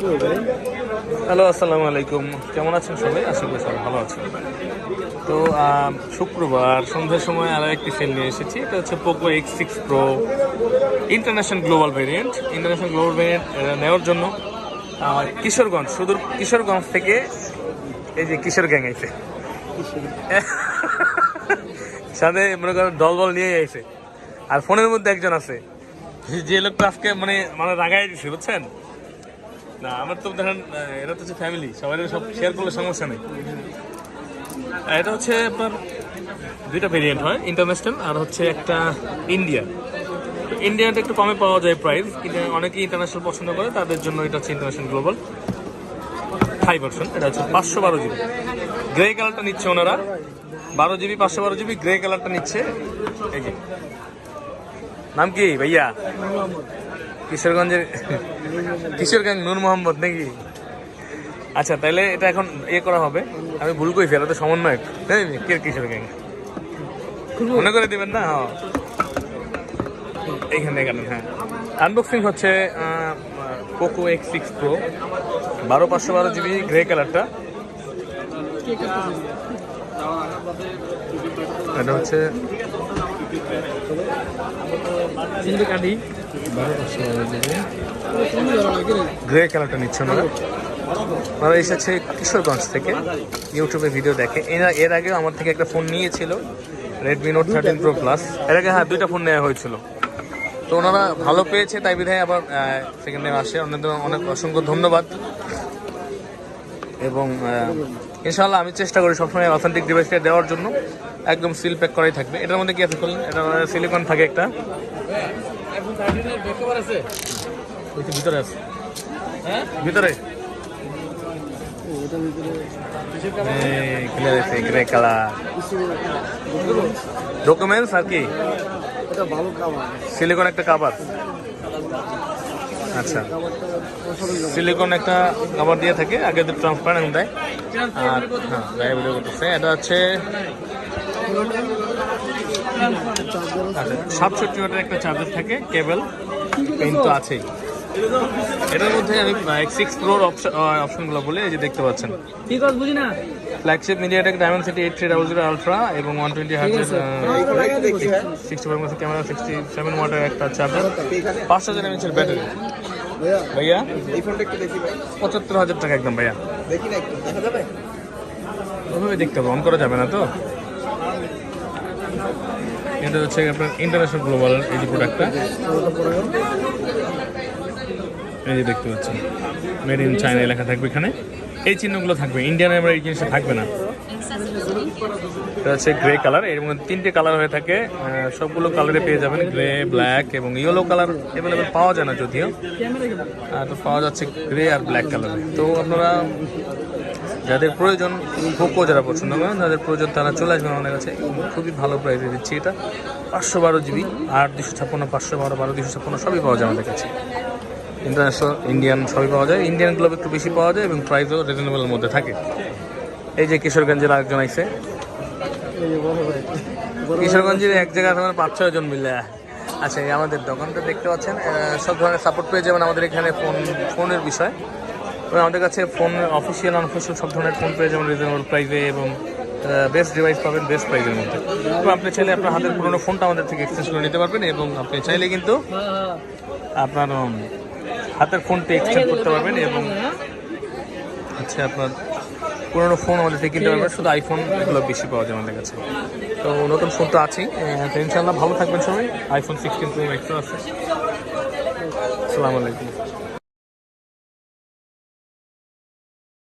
Hello, আসসালামু আলাইকুম। কেমন আছেন সবাই? আশা করি সবাই ভালো আছেন। তো শুক্রবার, সন্ধ্যার সময় আরও একটি সেল নিয়ে এসেছি। এটা হচ্ছে Poco X six Pro international global variant international global variant নেওয়ার জন্য কিশোরগঞ্জ, সুদূর কিশোরগঞ্জ থেকে এই যে কিশোর গ্যাং আইছে। সাথে মনে করেন দল দলবল নিয়ে আইছে। আর ফোনের মধ্যে একজন আছে। যে লোকটা আজকে মানে মানে রাগাই দিছে, বুঝছেন? না আমার তো আহ, এটা তো হচ্ছে ফ্যামিলি সবাই সব শেয়ার করলে সমস্যা নেই। এটা হচ্ছে আপনার দুইটা ভেরিয়েন্ট হয় ইন্টারন্যাশনাল আর হচ্ছে একটা ইন্ডিয়া ইন্ডিয়ানটা একটু কমে পাওয়া যায় প্রাইস কিন্তু অনেকেই ইন্টারন্যাশনাল পছন্দ করে তাদের জন্য এটা হচ্ছে ইন্টারন্যাশনাল গ্লোবাল হাই ভার্সন এটা হচ্ছে পাঁচশো বারো জিবি গ্রে কালারটা নিচ্ছে ওনারা। বারো জিবি পাঁচশো বারো জিবি গ্রে কালারটা নিচ্ছে। এই যে। নাম কি ভাইয়া? কিশোরগঞ্জের কিশোরগঞ্জ নূর মোহাম্মদ নাকি? আচ্ছা তাহলে এটা এখন ইয়ে করা হবে। আমি ভুল করি ফেরাতে সমন্বয়ক তাই কে কিশোর গ্যাং মনে করে দেবেন না? হ্যাঁ। এইখানে এখানে হ্যাঁ। আনবক্সিং হচ্ছে পোকো এক্স সিক্স প্রো বারো পাঁচশো বারো জিবি গ্রে কালারটা এটা হচ্ছে গ্রে কালারটা নিচ্ছে না ওনারা এসেছে কিশোরগঞ্জ থেকে। ইউটিউবে ভিডিও দেখে। এরা, এর আগেও আমার থেকে একটা ফোন নিয়েছিল Redmi Note thirteen Pro Plus এর আগে হ্যাঁ দুইটা ফোন নেওয়া হয়েছিল। তো ওনারা ভালো পেয়েছে, তাই বিধায় আবার সেকেন্ড টাইম আসে। ওনাদের অনেক অসংখ্য ধন্যবাদ। এবং আহ, ইনশাআল্লাহ আমি চেষ্টা করি সবসময় অথেন্টিক ডিভাইসটা দেওয়ার জন্য। একদম সিল প্যাক করাই থাকবে। এটার মধ্যে কি আছে বললেন এটা সিলিকন থাকে একটা। ভিতরে আছে। ভিতরে? গ্রে কালার ডকুমেন্টস আর কি? সিলিকন একটা কাভার আচ্ছা। সিলিকন একটা কাভার দিয়ে থাকে, আগে তো ট্রান্সপারেন্ট দেয়। আর হ্যাঁ গায়ে করতেছে এটা হচ্ছে আচ্ছা সাতষট্টি ওয়াটের একটা চার্জার থাকে কেবল পেন তো আছেই। এটার মধ্যে আমি সিক্স প্রোর অপশনগুলো বলে এই যে দেখতে পাচ্ছেন। কি কথা বুঝি না? Flagship MediaTek Dimensity eight three double zero ultra এবং one twenty হার্জের sixty five mega camera sixty seven ওয়াটের একটা চার্জার পাঁচ হাজার এমএচের ব্যাটারি ভাইয়া ভাইয়া? এই ফোনটা একটু দেখি ভাই। পঁচাত্তর হাজার টাকা একদম ভাইয়া। দেখি না একটু দেখা যাবে? ওভাবে দেখতে হবে অন করা যাবে না তো? এটা হচ্ছে আপনার ইন্টারন্যাশনাল গ্লোবাল এই যে প্রোডাক্টটা এই যে দেখতে পাচ্ছেন। মেড ইন চায়না লেখা থাকবে এখানে। এই চিহ্নগুলো থাকবে। ইন্ডিয়ান আমরা এই জিনিসটা থাকবে না। এটা হচ্ছে গ্রে কালারের মধ্যে তিনটে কালার হয়ে থাকে। সবগুলো কালারে পেয়ে যাবেন গ্রে ব্ল্যাক এবং ইয়েলো কালার অ্যাভেলেবেল পাওয়া যায় না যদিও। তো পাওয়া যাচ্ছে গ্রে আর ব্ল্যাক কালার তো আপনারা যাদের প্রয়োজন পোকো যারা পছন্দ করেন, যাদের প্রয়োজন তারা চলে আসবেন আমাদের কাছে। খুবই ভালো প্রাইসে দিচ্ছি এটা। পাঁচশো বারো জিবি আট দুশো ছাপ্পান্ন, পাঁচশো বারো বারো দুশো ছাপ্পান্ন, সবই পাওয়া যায় আমাদের কাছে। ইন্টারন্যাশনাল ইন্ডিয়ান সবই পাওয়া যায়। ইন্ডিয়ান গ্লোব একটু বেশি পাওয়া যায় এবং প্রাইসও রিজনেবলের মধ্যে থাকে। এই যে কিশোরগঞ্জের আরেকজন আইছে। কিশোরগঞ্জের এক জায়গায় তোমার পাঁচ, ছয় জন মিলে। আচ্ছা এই আমাদের দোকানটা দেখতে পাচ্ছেন। সব ধরনের সাপোর্ট পেয়ে যাবেন আমাদের এখানে ফোন ফোনের বিষয়। আমাদের কাছে ফোন অফিসিয়াল আনঅফিসিয়াল সব ধরনের ফোন পেয়ে যাবেন রিজনেবল প্রাইসে এবং বেস্ট ডিভাইস পাবেন বেস্ট প্রাইসের মধ্যে। তো আপনি চাইলে আপনার হাতের পুরোনো ফোনটা আমাদের থেকে এক্সচেঞ্জ করে নিতে পারবেন এবং আপনি চাইলে কিন্তু আপনার হাতের ফোনটা এক্সচেঞ্জ করতে পারবেন এবং আচ্ছা আপনার পুরোনো ফোন আমাদের থেকে কিনতে পারবেন। শুধু আইফোন এগুলো বেশি পাওয়া যায় আমাদের কাছে। তো নতুন ফোন তো আছেই। তো ইনশাল্লাহ ভালো থাকবেন সবাই। আইফোন সিক্সটিন প্রো ম্যাক্সও আছে। আসসালামু আলাইকুম।